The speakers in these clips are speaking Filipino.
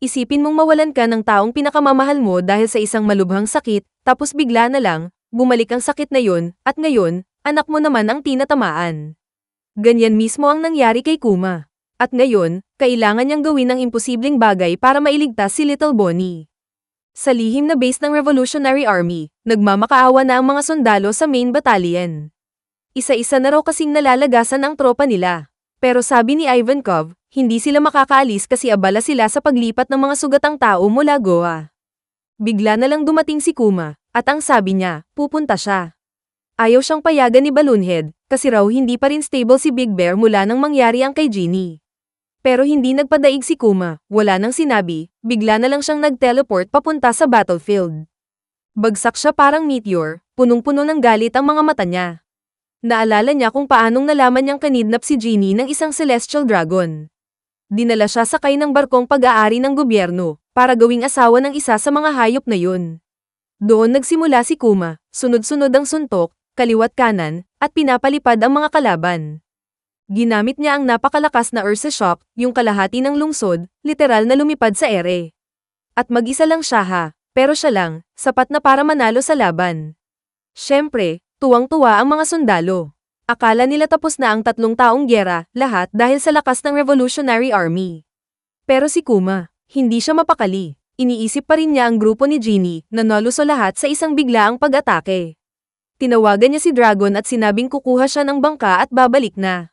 Isipin mong mawalan ka ng taong pinakamamahal mo dahil sa isang malubhang sakit, tapos bigla na lang, bumalik ang sakit na yon, at ngayon, anak mo naman ang tinatamaan. Ganyan mismo ang nangyari kay Kuma. At ngayon, kailangan niyang gawin ang imposibleng bagay para mailigtas si Little Bonnie. Sa lihim na base ng Revolutionary Army, nagmamakaawa na ang mga sundalo sa main battalion. Isa-isa na raw kasing nalalagasan ang tropa nila. Pero sabi ni Ivankov, hindi sila makakaalis kasi abala sila sa paglipat ng mga sugatang tao mula Goa. Bigla na lang dumating si Kuma, at ang sabi niya, pupunta siya. Ayaw siyang payagan ni Balloonhead, kasi raw hindi pa rin stable si Big Bear mula nang mangyari ang kay Genie. Pero hindi nagpadaig si Kuma, wala nang sinabi, bigla na lang siyang nag-teleport papunta sa battlefield. Bagsak siya parang meteor, punong-puno ng galit ang mga mata niya. Naalala niya kung paanong nalaman niyang kanidnap si Genie ng isang celestial dragon. Dinala siya sakay ng barkong pag-aari ng gobyerno, para gawing asawa ng isa sa mga hayop na yun. Doon nagsimula si Kuma, sunod-sunod ang suntok, kaliwat kanan, at pinapalipad ang mga kalaban. Ginamit niya ang napakalakas na Ursa Shock, yung kalahati ng lungsod, literal na lumipad sa ere. At mag-isa lang siya ha, pero siya lang, sapat na para manalo sa laban. Siyempre, tuwang-tuwa ang mga sundalo. Akala nila tapos na ang tatlong taong gyera, lahat dahil sa lakas ng Revolutionary Army. Pero si Kuma, hindi siya mapakali. Iniisip pa rin niya ang grupo ni Genie, na naluso lahat sa isang biglaang pag-atake. Tinawagan niya si Dragon at sinabing kukuha siya ng bangka at babalik na.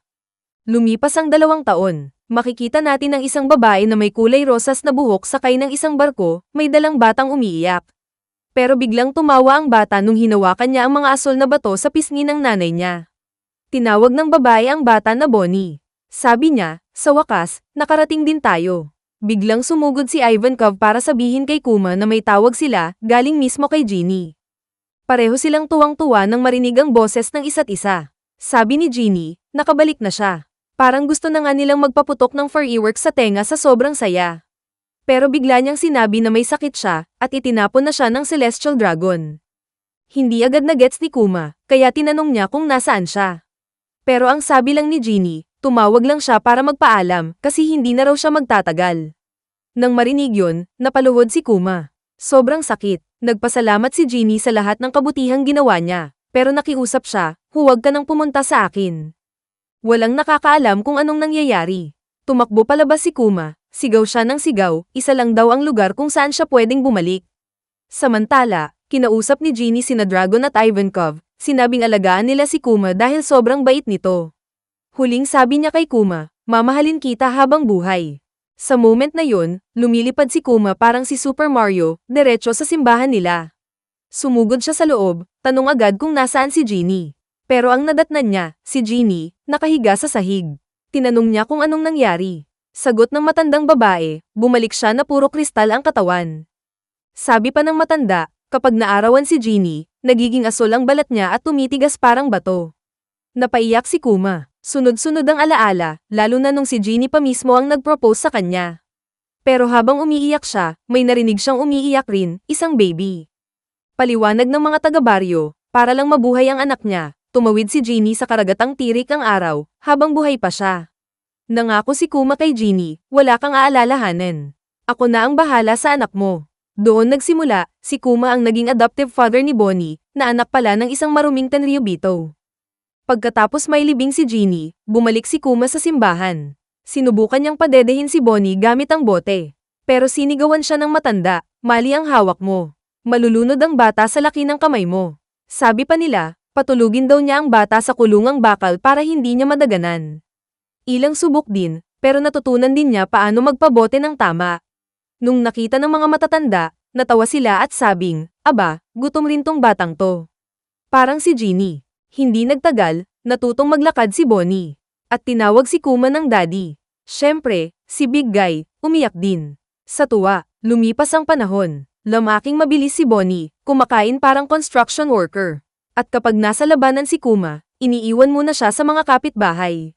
Lumipas ang dalawang taon. Makikita natin ang isang babae na may kulay rosas na buhok sakay ng isang barko, may dalang batang umiiyak. Pero biglang tumawa ang bata nung hinawakan niya ang mga asol na bato sa pisngi ng nanay niya. Tinawag ng babae ang bata na Bonnie. Sabi niya, sa wakas, nakarating din tayo. Biglang sumugod si Ivankov para sabihin kay Kuma na may tawag sila, galing mismo kay Genie. Pareho silang tuwang-tuwa nang marinig ang boses ng isa't isa. Sabi ni Genie, nakabalik na siya. Parang gusto na nga nilang magpaputok ng fireworks sa tenga sa sobrang saya. Pero bigla niyang sinabi na may sakit siya, at itinapon na siya ng Celestial Dragon. Hindi agad na gets ni Kuma, kaya tinanong niya kung nasaan siya. Pero ang sabi lang ni Genie, tumawag lang siya para magpaalam, kasi hindi na raw siya magtatagal. Nang marinig yun, napaluhod si Kuma. Sobrang sakit. Nagpasalamat si Genie sa lahat ng kabutihang ginawa niya, pero nakiusap siya, huwag ka nang pumunta sa akin. Walang nakakaalam kung anong nangyayari. Tumakbo palabas si Kuma, sigaw siya ng sigaw, isa lang daw ang lugar kung saan siya pwedeng bumalik. Samantala, kinausap ni Genie sina Dragon at Ivankov, sinabing alagaan nila si Kuma dahil sobrang bait nito. Huling sabi niya kay Kuma, mamahalin kita habang buhay. Sa moment na yun, lumilipad si Kuma parang si Super Mario, diretso sa simbahan nila. Sumugod siya sa loob, tanong agad kung nasaan si Genie. Pero ang nadatnan niya, si Genie, nakahiga sa sahig. Tinanong niya kung anong nangyari. Sagot ng matandang babae, bumalik siya na puro kristal ang katawan. Sabi pa ng matanda, kapag naarawan si Genie, nagiging asol ang balat niya at tumitigas parang bato. Napaiyak si Kuma. Sunod-sunod ang alaala, lalo na nung si Genie pa mismo ang nag-propose sa kanya. Pero habang umiiyak siya, may narinig siyang umiiyak rin, isang baby. Paliwanag ng mga taga-baryo, para lang mabuhay ang anak niya, tumawid si Genie sa karagatang tirik ang araw, habang buhay pa siya. Nangako si Kuma kay Genie, wala kang aalalahanan. Ako na ang bahala sa anak mo. Doon nagsimula, si Kuma ang naging adoptive father ni Bonnie, na anak pala ng isang maruming Tenryubito. Pagkatapos may libing si Genie, bumalik si Kuma sa simbahan. Sinubukan niyang padedehin si Bonnie gamit ang bote. Pero sinigawan siya ng matanda, mali ang hawak mo. Malulunod ang bata sa laki ng kamay mo. Sabi pa nila, patulugin daw niya ang bata sa kulungang bakal para hindi niya madaganan. Ilang subok din, pero natutunan din niya paano magpabote ng tama. Nung nakita ng mga matatanda, natawa sila at sabing, aba, gutom rin tong batang to. Parang si Genie. Hindi nagtagal, natutong maglakad si Bonnie. At tinawag si Kuma ng daddy. Siyempre, si Big Guy, umiyak din. Sa tuwa, lumipas ang panahon. Lamaking mabilis si Bonnie, kumakain parang construction worker. At kapag nasa labanan si Kuma, iniiwan muna siya sa mga kapitbahay.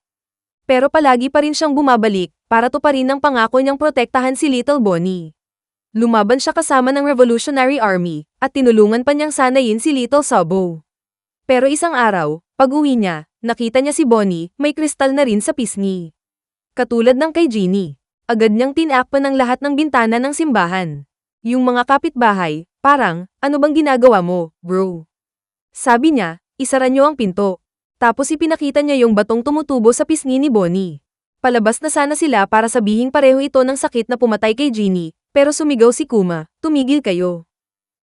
Pero palagi pa rin siyang bumabalik, para tuparin ang pangako niyang protektahan si Little Bonnie. Lumaban siya kasama ng Revolutionary Army, at tinulungan pa niyang sanayin si Little Sabo. Pero isang araw, pag uwi niya, nakita niya si Bonnie, may kristal na rin sa pisngi. Katulad ng kay Genie. Agad niyang tinakpan ang lahat ng bintana ng simbahan. Yung mga kapitbahay, parang, ano bang ginagawa mo, bro? Sabi niya, isara niyo ang pinto. Tapos ipinakita niya yung batong tumutubo sa pisngi ni Bonnie. Palabas na sana sila para sabihing pareho ito ng sakit na pumatay kay Jeannie, pero sumigaw si Kuma, tumigil kayo.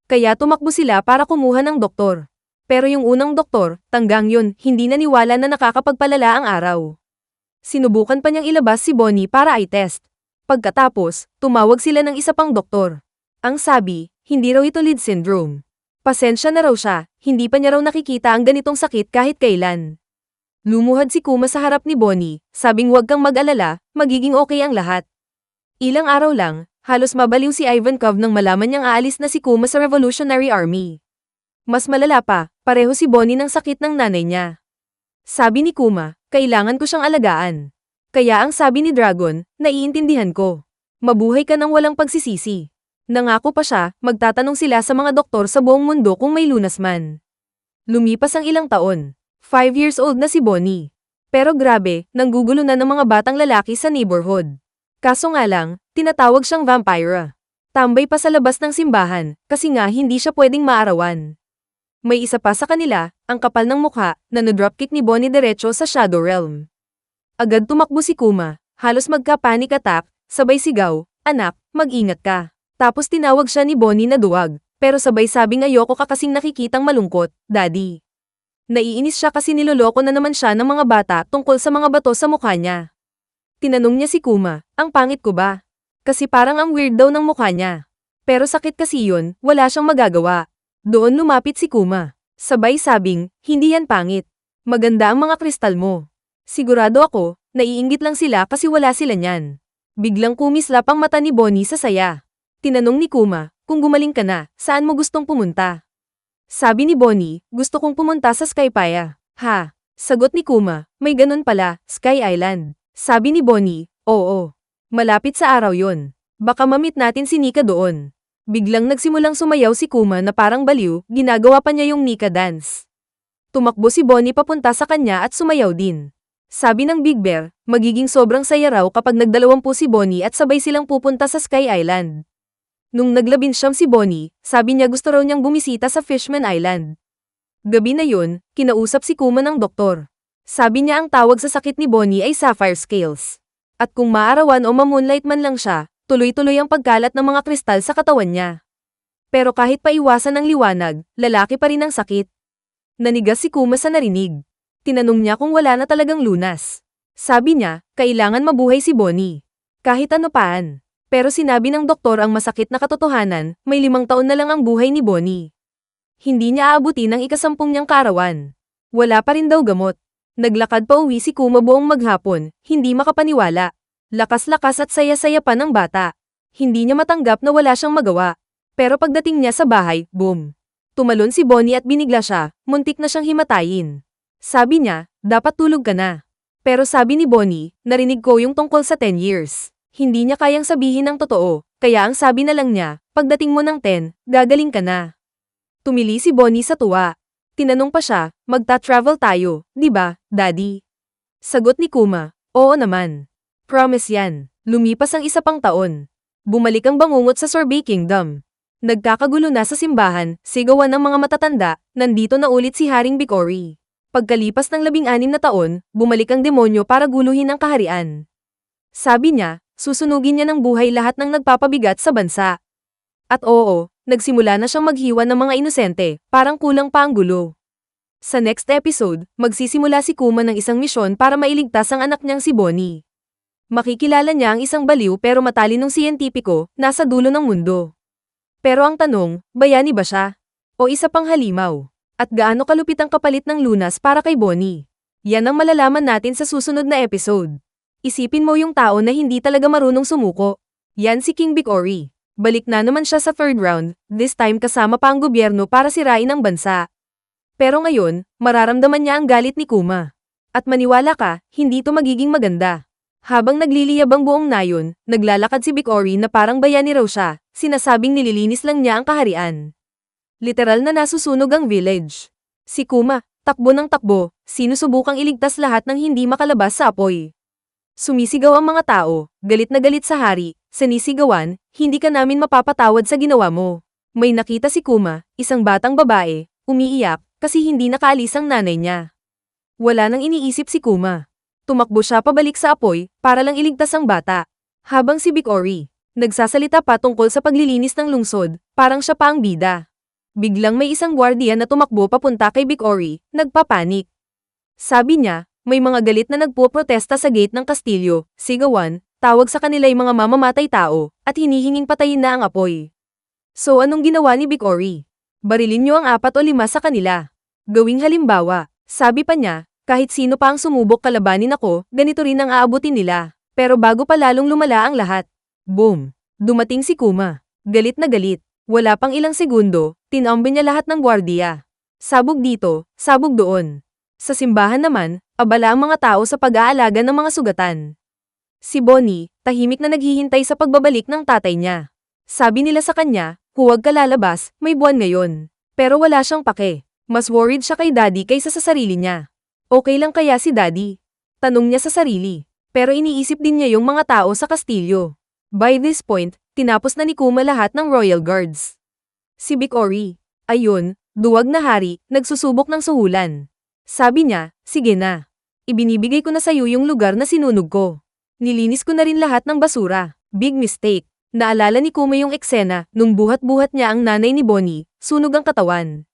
Kaya tumakbo sila para kumuha ng doktor. Pero yung unang doktor, tanggang yun, hindi naniwala na nakakapagpalala ang araw. Sinubukan pa niyang ilabas si Bonnie para i-test. Pagkatapos, tumawag sila ng isa pang doktor. Ang sabi, hindi raw ito lead syndrome. Pasensya na raw siya, hindi pa niya raw nakikita ang ganitong sakit kahit kailan. Lumuhad si Kuma sa harap ni Bonnie, sabing huwag kang mag-alala, magiging okay ang lahat. Ilang araw lang, halos mabaliw si Ivankov nang malaman niyang aalis na si Kuma sa Revolutionary Army. Mas malala pa, pareho si Bonnie ng sakit ng nanay niya. Sabi ni Kuma, kailangan ko siyang alagaan. Kaya ang sabi ni Dragon, naiintindihan ko. Mabuhay ka nang walang pagsisisi. Nangako pa siya, magtatanong sila sa mga doktor sa buong mundo kung may lunas man. Lumipas ang ilang taon. Five years old na si Bonnie. Pero grabe, nanggugulo na ng mga batang lalaki sa neighborhood. Kaso nga lang, tinatawag siyang vampira. Tambay pa sa labas ng simbahan, kasi nga hindi siya pwedeng maarawan. May isa pa sa kanila, ang kapal ng mukha, na na-dropkick ni Bonnie diretso sa Shadow Realm. Agad tumakbo si Kuma, halos magka-panic attack, sabay sigaw, anak, mag-ingat ka. Tapos tinawag siya ni Bonnie na duwag, pero sabay sabing ayoko ka kasing nakikitang malungkot, daddy. Naiinis siya kasi niloloko na naman siya ng mga bata tungkol sa mga bato sa mukha niya. Tinanong niya si Kuma, ang pangit ko ba? Kasi parang ang weird daw ng mukha niya. Pero sakit kasi yun, wala siyang magagawa. Doon lumapit si Kuma. Sabay sabing, hindi yan pangit. Maganda ang mga kristal mo. Sigurado ako, naiinggit lang sila kasi wala sila niyan. Biglang kumislap ang mata ni Bonnie sa saya. Tinanong ni Kuma, kung gumaling ka na, saan mo gustong pumunta? Sabi ni Bonnie, gusto kong pumunta sa Skypaya. Ha? Sagot ni Kuma, may ganun pala, Sky Island. Sabi ni Bonnie, oo. Malapit sa araw yon. Baka mamit natin si Nika doon. Biglang nagsimulang sumayaw si Kuma na parang baliw, ginagawa pa niya yung Nika dance. Tumakbo si Bonnie papunta sa kanya at sumayaw din. Sabi ng Big Bear, magiging sobrang saya raw kapag nagdalawampu si Bonnie at sabay silang pupunta sa Sky Island. Nung naglabinsyam si Bonnie, sabi niya gusto raw niyang bumisita sa Fishman Island. Gabi na yun, kinausap si Kuma ng doktor. Sabi niya ang tawag sa sakit ni Bonnie ay sapphire scales. At kung maarawan o mamoonlight man lang siya, tuloy-tuloy ang pagkalat ng mga kristal sa katawan niya. Pero kahit paiwasan ng liwanag, lalaki pa rin ang sakit. Nanigas si Kuma sa narinig. Tinanong niya kung wala na talagang lunas. Sabi niya, kailangan mabuhay si Bonnie. Kahit ano paan. Pero sinabi ng doktor ang masakit na katotohanan, may limang taon na lang ang buhay ni Bonnie. Hindi niya aabutin ang ikasampung niyang karawan. Wala pa rin daw gamot. Naglakad pa uwi si Kuma buong maghapon, hindi makapaniwala. Lakas-lakas at saya-saya pa ng bata. Hindi niya matanggap na wala siyang magawa. Pero pagdating niya sa bahay, boom. Tumalon si Bonnie at binigla siya, muntik na siyang himatayin. Sabi niya, dapat tulog ka na. Pero sabi ni Bonnie, narinig ko yung tungkol sa 10 years. Hindi niya kayang sabihin ng totoo, kaya ang sabi na lang niya, pagdating mo ng 10, gagaling ka na. Tumili si Bonnie sa tuwa. Tinanong pa siya, magta-travel tayo, di ba, daddy? Sagot ni Kuma, oo naman. Promise yan. Lumipas ang isa pang taon. Bumalik ang bangungot sa Sorbet Kingdom. Nagkakagulo na sa simbahan, sigawan ng mga matatanda, nandito na ulit si Haring Bikori. Pagkalipas ng labing-anim na taon, bumalik ang demonyo para guluhin ang kaharian. Sabi niya, susunugin niya ng buhay lahat ng nagpapabigat sa bansa. At oo, nagsimula na siyang maghiwa ng mga inosente, parang kulang pa ang gulo. Sa next episode, magsisimula si Kuma ng isang misyon para mailigtas ang anak niyang si Bonnie. Makikilala niya ang isang baliw pero matalinong siyentipiko, nasa dulo ng mundo. Pero ang tanong, bayani ba siya? O isa pang halimaw? At gaano kalupit ang kapalit ng lunas para kay Bonnie? Yan ang malalaman natin sa susunod na episode. Isipin mo yung tao na hindi talaga marunong sumuko. Yan si King Bikori. Balik na naman siya sa third round, this time kasama pa ang gobyerno para sirain ang bansa. Pero ngayon, mararamdaman niya ang galit ni Kuma. At maniwala ka, hindi to magiging maganda. Habang nagliliyab ang buong nayon, naglalakad si Bikori na parang bayani raw siya, sinasabing nililinis lang niya ang kaharian. Literal na nasusunog ang village. Si Kuma, takbo ng takbo, sinusubukang iligtas lahat ng hindi makalabas sa apoy. Sumisigaw ang mga tao, galit na galit sa hari, sanisigawan, hindi ka namin mapapatawad sa ginawa mo. May nakita si Kuma, isang batang babae, umiiyak, kasi hindi nakaalis ang nanay niya. Wala nang iniisip si Kuma. Tumakbo siya pabalik sa apoy, para lang iligtas ang bata. Habang si Bikori, nagsasalita pa tungkol sa paglilinis ng lungsod, parang siya pa ang bida. Biglang may isang gwardiya na tumakbo papunta kay Bikori, nagpapanik. Sabi niya, may mga galit na nagpo-protesta sa gate ng kastilyo, sigawan, tawag sa kanila yung mga mamamatay tao, at hinihinging patayin na ang apoy. So anong ginawa ni Bikori? Barilin niyo ang apat o lima sa kanila. Gawing halimbawa, sabi pa niya, kahit sino pa ang sumubok kalabanin ako, ganito rin ang aabutin nila. Pero bago pa lalong lumala ang lahat. Boom! Dumating si Kuma. Galit na galit. Wala pang ilang segundo, tinombe niya lahat ng gwardiya. Sabog dito, sabog doon. Sa simbahan naman, abala ang mga tao sa pag-aalaga ng mga sugatan. Si Bonnie, tahimik na naghihintay sa pagbabalik ng tatay niya. Sabi nila sa kanya, huwag ka lalabas, may buwan ngayon. Pero wala siyang pake. Mas worried siya kay daddy kaysa sa sarili niya. Okay lang kaya si daddy? Tanong niya sa sarili. Pero iniisip din niya yung mga tao sa kastilyo. By this point, tinapos na ni Kuma lahat ng royal guards. Si Bikori, ayun, duwag na hari, nagsusubok ng suhulan. Sabi niya, sige na. Ibinibigay ko na sa'yo yung lugar na sinunog ko. Nilinis ko na rin lahat ng basura. Big mistake. Naalala ni Kuma yung eksena, nung buhat-buhat niya ang nanay ni Bonnie, sunog ang katawan.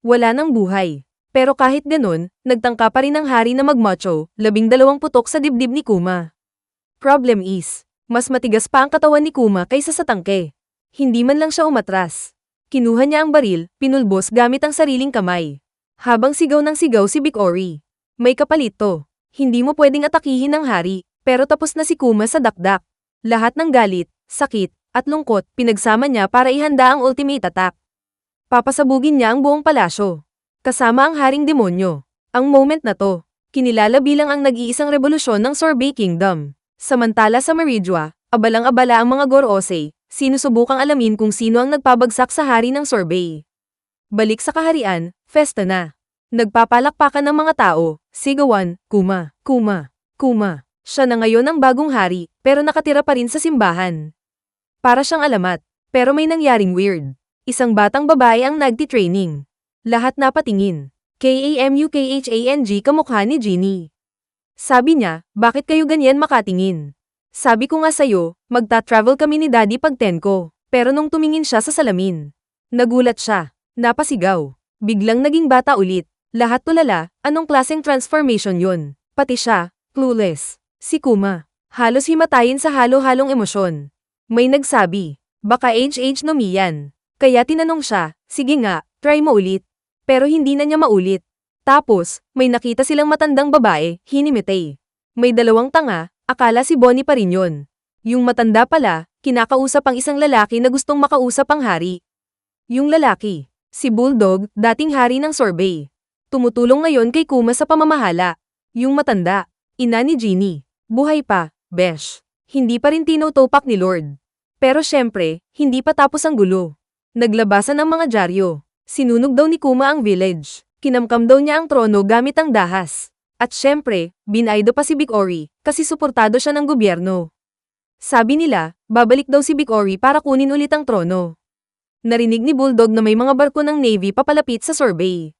Wala nang buhay. Pero kahit ganun, nagtangka pa rin ang hari na magmacho, labing dalawang putok sa dibdib ni Kuma. Problem is, mas matigas pa ang katawan ni Kuma kaysa sa tangke. Hindi man lang siya umatras. Kinuha niya ang baril, pinulbos gamit ang sariling kamay. Habang sigaw ng sigaw si Bikori. May kapalit to. Hindi mo pwedeng atakihin ng hari, pero tapos na si Kuma sa dakdak. Lahat ng galit, sakit, at lungkot, pinagsama niya para ihanda ang ultimate attack. Papasabugin niya ang buong palasyo. Kasama ang haring demonyo. Ang moment na to, kinilala bilang ang nag-iisang revolusyon ng Sorbet Kingdom. Samantala sa Meridua, abalang-abala ang mga Gorosei, sinusubukang alamin kung sino ang nagpabagsak sa hari ng Sorbet. Balik sa kaharian, festa na. Nagpapalakpakan ng mga tao, sigawan, kuma, kuma, kuma. Siya na ngayon ang bagong hari, pero nakatira pa rin sa simbahan. Para siyang alamat, pero may nangyaring weird. Isang batang babae ang nagti-training. Lahat napatingin. K-A-M-U-K-H-A-N-G kamukha ni Jeannie. Sabi niya, bakit kayo ganyan makatingin? Sabi ko nga sa'yo, magta-travel kami ni daddy pag 10 ko. Pero nung tumingin siya sa salamin, nagulat siya. Napasigaw. Biglang naging bata ulit. Lahat tulala, anong klaseng transformation yun? Pati siya, clueless. Si Kuma. Halos himatayin sa halo-halong emosyon. May nagsabi, baka age-age no mi yan. Kaya tinanong siya, sige nga, try mo ulit. Pero hindi na niya maulit. Tapos, may nakita silang matandang babae, hinimite. May dalawang tanga, akala si Bonnie pa rin yun. Yung matanda pala, kinakausap ang isang lalaki na gustong makausap ang hari. Yung lalaki, Si Bulldog, dating hari ng sorbet. Tumutulong ngayon kay Kuma sa pamamahala. Yung matanda, ina ni Jeannie. Buhay pa, besh. Hindi pa rin tinutopak ni Lord. Pero syempre, hindi pa tapos ang gulo. Naglabasan ang mga dyaryo. Sinunog daw ni Kuma ang village. Kinamkam daw niya ang trono gamit ang dahas. At syempre, binaydo pa si Bikori, kasi suportado siya ng gobyerno. Sabi nila, babalik daw si Bikori para kunin ulit ang trono narinig ni Bulldog na may mga barko ng Navy papalapit sa survey.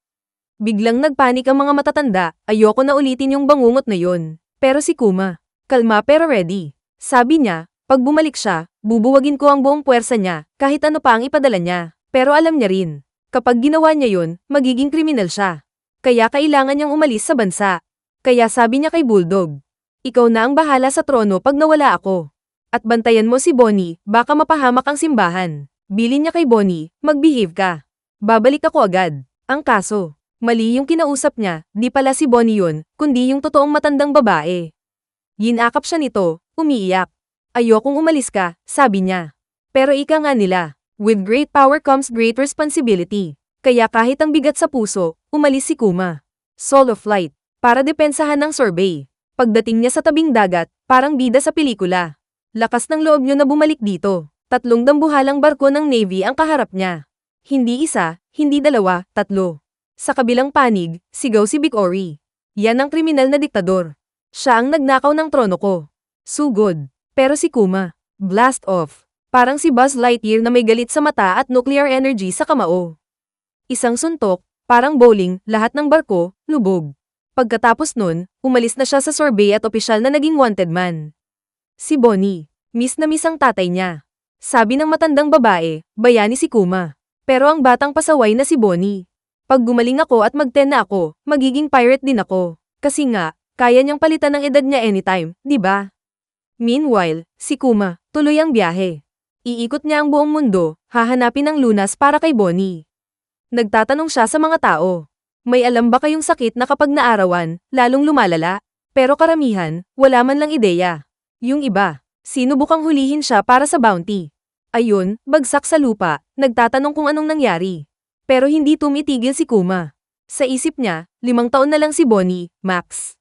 Biglang nagpanik ang mga matatanda, ayoko na ulitin yung bangungot na yun. Pero si Kuma, kalma pero ready. Sabi niya, pag bumalik siya, bubuwagin ko ang buong puwersa niya, kahit ano pa ang ipadala niya. Pero alam niya rin, kapag ginawa niya yun, magiging kriminal siya. Kaya kailangan niyang umalis sa bansa. Kaya sabi niya kay Bulldog, ikaw na ang bahala sa trono pag nawala ako. At bantayan mo si Bonnie, baka mapahamak ang simbahan. Bilin niya kay Bonnie, mag-behave ka. Babalik ako agad. Ang kaso, mali yung kinausap niya, di pala si Bonnie yun, kundi yung totoong matandang babae. Yinakap siya nito, umiiyak. Ayokong umalis ka, sabi niya. Pero ika nga nila, with great power comes great responsibility. Kaya kahit ang bigat sa puso, umalis si Kuma. Solo flight, para depensahan ng survey. Pagdating niya sa tabing dagat, parang bida sa pelikula. Lakas ng loob niyo na bumalik dito. Tatlong dambuhalang barko ng Navy ang kaharap niya. Hindi isa, hindi dalawa, tatlo. Sa kabilang panig, sigaw si Big Ori. Yan ang kriminal na diktador. Siya ang nagnakaw ng trono ko. Sugod. Pero si Kuma, blast off. Parang si Buzz Lightyear na may galit sa mata at nuclear energy sa kamao. Isang suntok, parang bowling, lahat ng barko, lubog. Pagkatapos nun, umalis na siya sa sorbet at opisyal na naging wanted man. Si Bonnie, miss na miss ang tatay niya. Sabi ng matandang babae, bayani si Kuma. Pero ang batang pasaway na si Bonnie. Pag gumaling ako at mag-10 na ako, magiging pirate din ako. Kasi nga, kaya niyang palitan ng edad niya anytime, di ba? Meanwhile, si Kuma, tuloy ang biyahe. Iikot niya ang buong mundo, hahanapin ng lunas para kay Bonnie. Nagtatanong siya sa mga tao. May alam ba kayong sakit na kapag naarawan, lalong lumalala? Pero karamihan, wala man lang ideya. Yung iba, sinubukang hulihin siya para sa bounty. Ayun, bagsak sa lupa, nagtatanong kung anong nangyari. Pero hindi tumitigil si Kuma. Sa isip niya, limang taon na lang si Bonnie, Max.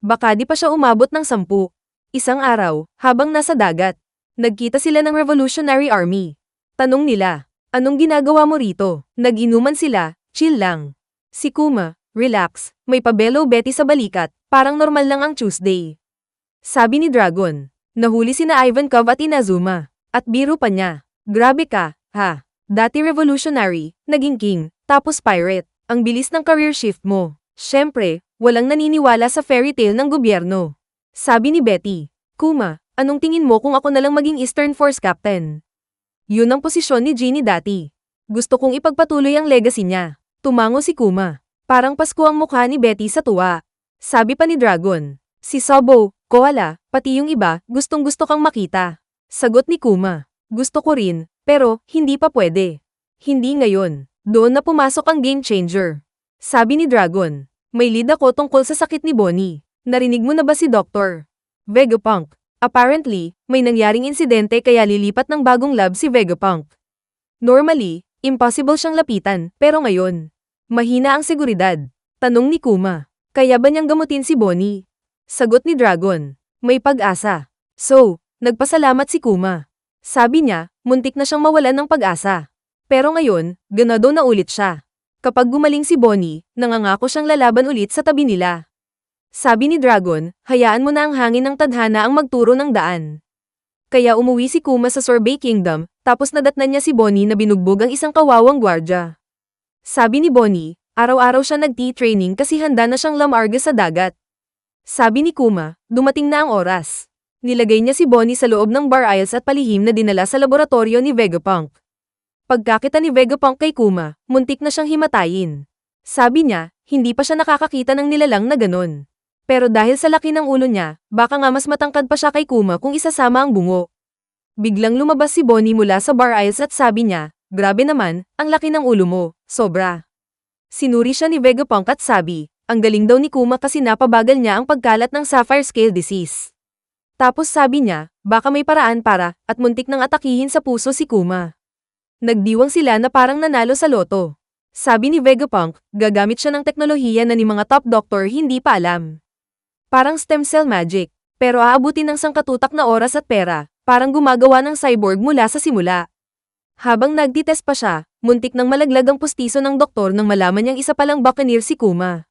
Baka di pa siya umabot ng sampu. Isang araw, habang nasa dagat, nagkita sila ng Revolutionary Army. Tanong nila, anong ginagawa mo rito? Nag-inuman sila, chill lang. Si Kuma, relax, may pabelo Betty sa balikat, parang normal lang ang Tuesday. Sabi ni Dragon, nahuli sina Ivankov at Inazuma, at biro pa niya. Grabe ka, ha? Dati revolutionary, naging king, tapos pirate. Ang bilis ng career shift mo. Siyempre, walang naniniwala sa fairy tale ng gobyerno. Sabi ni Betty, Kuma, anong tingin mo kung ako nalang maging Eastern Force Captain? Yun ang posisyon ni Jeannie dati. Gusto kong ipagpatuloy ang legacy niya. Tumango si Kuma. Parang Pasko ang mukha ni Betty sa tuwa. Sabi pa ni Dragon, si Sobo, Koala, pati yung iba, gustong gusto kang makita. Sagot ni Kuma, gusto ko rin, pero hindi pa pwede. Hindi ngayon. Doon na pumasok ang game changer. Sabi ni Dragon, may lead ako tungkol sa sakit ni Bonnie. Narinig mo na ba si Doctor? Vegapunk. Apparently, may nangyaring insidente kaya lilipat ng bagong lab si Vegapunk. Normally, impossible siyang lapitan, pero ngayon, mahina ang seguridad. Tanong ni Kuma, kaya ba niyang gamutin si Bonnie? Sagot ni Dragon, may pag-asa. So, nagpasalamat si Kuma. Sabi niya, muntik na siyang mawalan ng pag-asa. Pero ngayon, ganado na ulit siya. Kapag gumaling si Bonnie, nangangako siyang lalaban ulit sa tabi nila. Sabi ni Dragon, hayaan mo na ang hangin ng tadhana ang magturo ng daan. Kaya umuwi si Kuma sa Sorbet Kingdom, tapos nadatnan niya si Bonnie na binugbog ang isang kawawang gwardya. Sabi ni Bonnie, araw-araw siya nag-tea-training kasi handa na siyang lamarga sa dagat. Sabi ni Kuma, dumating na ang oras. Nilagay niya si Bonnie sa loob ng bar aisles at palihim na dinala sa laboratorio ni Vegapunk. Pagkakita ni Vegapunk kay Kuma, muntik na siyang himatayin. Sabi niya, hindi pa siya nakakakita ng nilalang na ganon. Pero dahil sa laki ng ulo niya, baka nga mas matangkad pa siya kay Kuma kung isasama ang bungo. Biglang lumabas si Bonnie mula sa bar aisles at sabi niya, grabe naman, ang laki ng ulo mo, sobra. Sinuri siya ni Vegapunk at sabi, ang galing daw ni Kuma kasi napabagal niya ang pagkalat ng sapphire scale disease. Tapos sabi niya, baka may paraan para, at muntik nang atakihin sa puso si Kuma. Nagdiwang sila na parang nanalo sa loto. Sabi ni Vegapunk, gagamit siya ng teknolohiya na ni mga top doctor hindi pa alam. Parang stem cell magic, pero aabutin ng sangkatutak na oras at pera, parang gumagawa ng cyborg mula sa simula. Habang nagtitest pa siya, muntik nang malaglag ang pustiso ng doktor nang malaman niyang isa palang buccaneer si Kuma.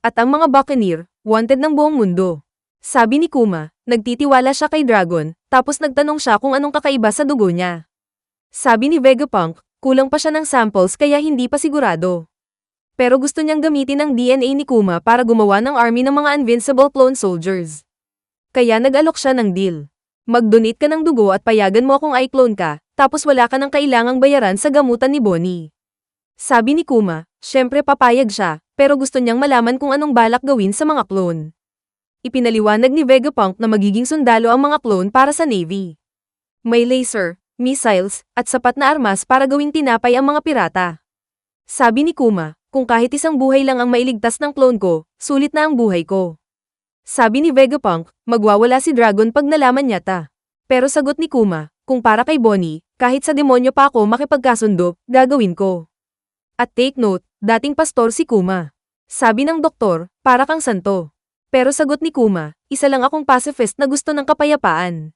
At ang mga buccaneer, wanted ng buong mundo. Sabi ni Kuma, nagtitiwala siya kay Dragon, tapos nagtanong siya kung anong kakaiba sa dugo niya. Sabi ni Vegapunk, kulang pa siya ng samples kaya hindi pa sigurado. Pero gusto niyang gamitin ang DNA ni Kuma para gumawa ng army ng mga invincible clone soldiers. Kaya nag-alok siya ng deal. Mag-donate ka ng dugo at payagan mo akong i-clone ka, tapos wala ka ng kailangang bayaran sa gamutan ni Bonnie. Sabi ni Kuma, syempre papayag siya, pero gusto niyang malaman kung anong balak gawin sa mga clone. Ipinaliwanag ni Vegapunk na magiging sundalo ang mga clone para sa Navy. May laser, missiles, at sapat na armas para gawing tinapay ang mga pirata. Sabi ni Kuma, kung kahit isang buhay lang ang mailigtas ng clone ko, sulit na ang buhay ko. Sabi ni Vegapunk, magwawala si Dragon pag nalaman niya ta. Pero sagot ni Kuma, kung para kay Bonnie, kahit sa demonyo pa ako makipagkasundo, gagawin ko. At take note, dating pastor si Kuma. Sabi ng doktor, para kang santo. Pero sagot ni Kuma, isa lang akong pacifist na gusto ng kapayapaan.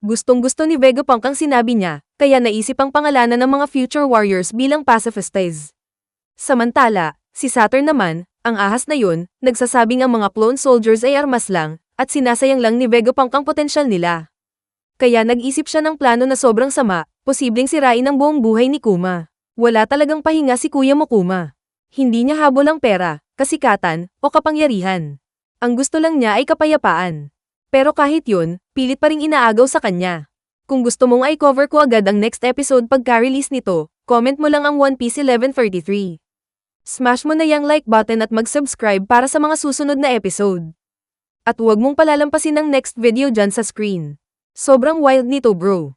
Gustong gusto ni Vegapunk ang sinabi niya, kaya naisip ang pangalanan ng mga future warriors bilang pacifistes. Samantala, si Saturn naman, Ang ahas na yun, nagsasabing ang mga clone soldiers ay armas lang, at sinasayang lang ni Vegapunk ang potensyal nila. Kaya nag-isip siya ng plano na sobrang sama, posibleng sirain ang buong buhay ni Kuma. Wala talagang pahinga si Kuya Mokuma. Hindi niya habol ang pera, kasikatan, o kapangyarihan. Ang gusto lang niya ay kapayapaan. Pero kahit yun, pilit pa ring inaagaw sa kanya. Kung gusto mong i-cover ko agad ang next episode pagka-release nito, comment mo lang ang One Piece 1133. Smash mo na yung like button at mag-subscribe para sa mga susunod na episode. At huwag mong palalampasin ang next video dyan sa screen. Sobrang wild nito bro.